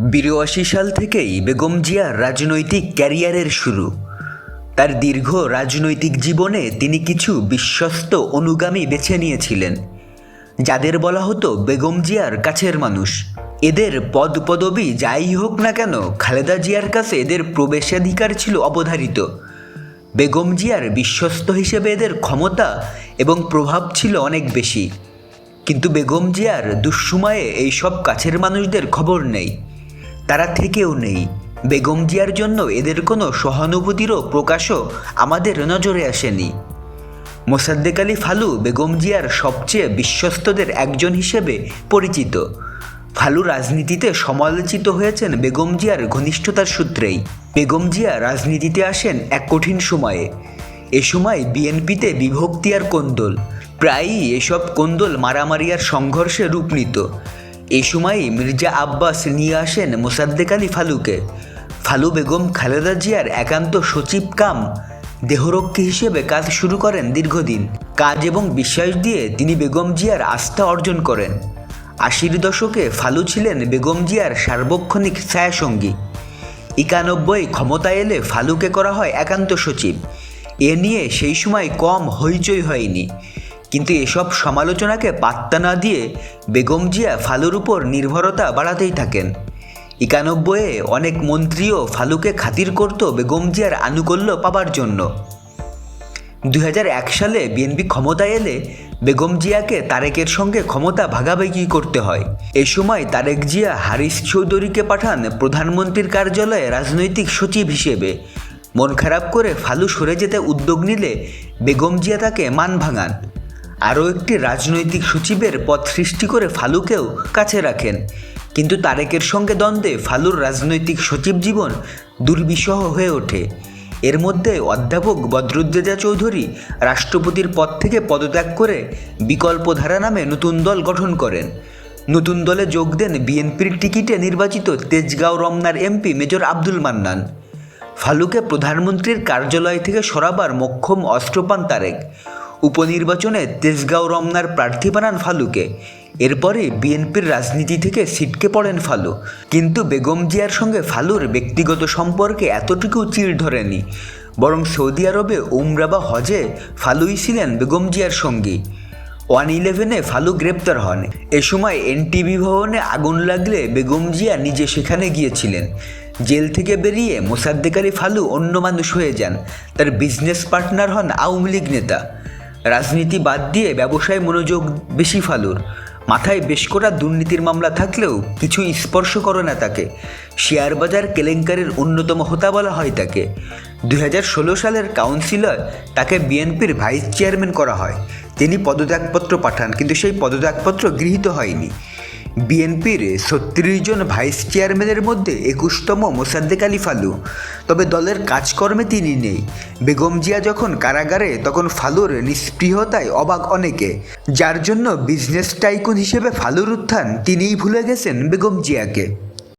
বিরাশি সাল থেকেই বেগম জিয়ার রাজনৈতিক ক্যারিয়ারের শুরু। তার দীর্ঘ রাজনৈতিক জীবনে তিনি কিছু বিশ্বস্ত অনুগামী বেছে নিয়েছিলেন, যাদের বলা হতো বেগম জিয়ার কাছের মানুষ। এদের পদ পদবি যাই হোক না কেন, খালেদা জিয়ার কাছে এদের প্রবেশাধিকার ছিল অবধারিত। বেগম জিয়ার বিশ্বস্ত হিসেবে এদের ক্ষমতা এবং প্রভাব ছিল অনেক বেশি। কিন্তু বেগম জিয়ার দুঃসময়ে এইসব কাছের মানুষদের খবর নেই। তারা থেকেও নেই। বেগম জিয়ার জন্য এদের কোনো সহানুভূতিরও প্রকাশও আমাদের নজরে আসেনি। মোসাদ্দেক আলী ফালু বেগম জিয়ার সবচেয়ে বিশ্বস্তদের একজন হিসেবে পরিচিত। ফালু রাজনীতিতে সমালোচিত হয়েছেন বেগম জিয়ার ঘনিষ্ঠতার সূত্রেই। বেগম জিয়া রাজনীতিতে আসেন এক কঠিন সময়ে। এ সময় বিএনপিতে বিভক্তি আর কোন্দল। প্রায়ই এসব কোন্দল মারামারি আর সংঘর্ষে রূপ নিত। এই সময়ই মির্জা আব্বাস নিয়ে আসেন মোসাদ্দেক আলী ফালুকে। ফালু বেগম খালেদা জিয়ার একান্ত সচিব কাম দেহরক্ষী হিসেবে কাজ শুরু করেন দীর্ঘদিন। কাজ এবং বিশ্বাস দিয়ে তিনি বেগম জিয়ার আস্থা অর্জন করেন। আশির দশকে ফালু ছিলেন বেগম জিয়ার সার্বক্ষণিক ছায়াসঙ্গী। একানব্বই ক্ষমতা এলে ফালুকে করা হয় একান্ত সচিব। এ নিয়ে সেই সময় কম হইচই হয়নি। কিন্তু এসব সমালোচনাকে পাত্তা না দিয়ে বেগম জিয়া ফালুর উপর নির্ভরতা বাড়াতেই থাকেন। একানব্বইয়ে অনেক মন্ত্রীও ফালুকে খাতির করত বেগম জিয়ার আনুকূল্য পাবার জন্য। দু হাজার এক সালে বিএনপি ক্ষমতায় এলে বেগম জিয়াকে তারেকের সঙ্গে ক্ষমতা ভাগাভাগি করতে হয়। এ সময় তারেক জিয়া হারিস চৌধুরীকে পাঠান প্রধানমন্ত্রীর কার্যালয়ে রাজনৈতিক সচিব হিসেবে। মন খারাপ করে ফালু সরে যেতে উদ্যোগ নিলে বেগম জিয়া তাকে মান ভাঙান। আরও একটি রাজনৈতিক সচিবের পদ সৃষ্টি করে ফালুকেও কাছে রাখেন। কিন্তু তারেকের সঙ্গে দ্বন্দ্বে ফালুর রাজনৈতিক সচিব জীবন দুর্বিষহ হয়ে ওঠে। এর মধ্যে অধ্যাপক বদরুদ্দেজা চৌধুরী রাষ্ট্রপতির পদ থেকে পদত্যাগ করে বিকল্পধারা নামে নতুন দল গঠন করেন। নতুন দলে যোগ দেন বিএনপির টিকিটে নির্বাচিত তেজগাঁও রমনার এমপি মেজর আব্দুল মান্নান। ফালুকে প্রধানমন্ত্রীর কার্যালয় থেকে সরাবার মক্ষম অস্ত্র পান তারেক। উপনির্বাচনে তেজগাঁও রমনার প্রার্থী বানান ফালুকে। এরপরে বিএনপির রাজনীতি থেকে ছিটকে পড়েন ফালু। কিন্তু বেগম জিয়ার সঙ্গে ফালুর ব্যক্তিগত সম্পর্কে এতটুকু চিড় ধরেনি। বরং সৌদি আরবে উমরা বা হজে ফালুই ছিলেন বেগম জিয়ার সঙ্গী। ওয়ান ইলেভেনে ফালু গ্রেপ্তার হন। এ সময় এনটিভি ভবনে আগুন লাগলে বেগম জিয়া নিজে সেখানে গিয়েছিলেন। জেল থেকে বেরিয়ে মোসাদ্দেক আলী ফালু অন্য মানুষ হয়ে যান। তার বিজনেস পার্টনার হন আওয়ামী লীগ নেতা। রাজনীতি বাদ দিয়ে ব্যবসায় মনোযোগ বেশি ফালুর। মাথায় বেশ কটা দুর্নীতির মামলা থাকলেও কিছু স্পর্শ করে না তাকে। শেয়ার বাজার কেলেঙ্কারির অন্যতম হোতা বলা হয় তাকে। দু হাজার ষোলো সালের কাউন্সিলর তাকে বিএনপির ভাইস চেয়ারম্যান করা হয়। তিনি পদত্যাগপত্র পাঠান, কিন্তু সেই পদত্যাগপত্র গৃহীত হয়নি। বিএনপির ছত্রিশ জন ভাইস চেয়ারম্যানের মধ্যে একুশতম মোসাদ্দেক আলী ফালু। তবে দলের কাজকর্মে তিনি নেই। বেগম জিয়া যখন কারাগারে, তখন ফালুর নিষ্প্রিয়তায় অবাক অনেকে। যার জন্য বিজনেস টাইকুন হিসেবে ফালুর উত্থান তিনিই ভুলে গেছেন বেগম জিয়াকে।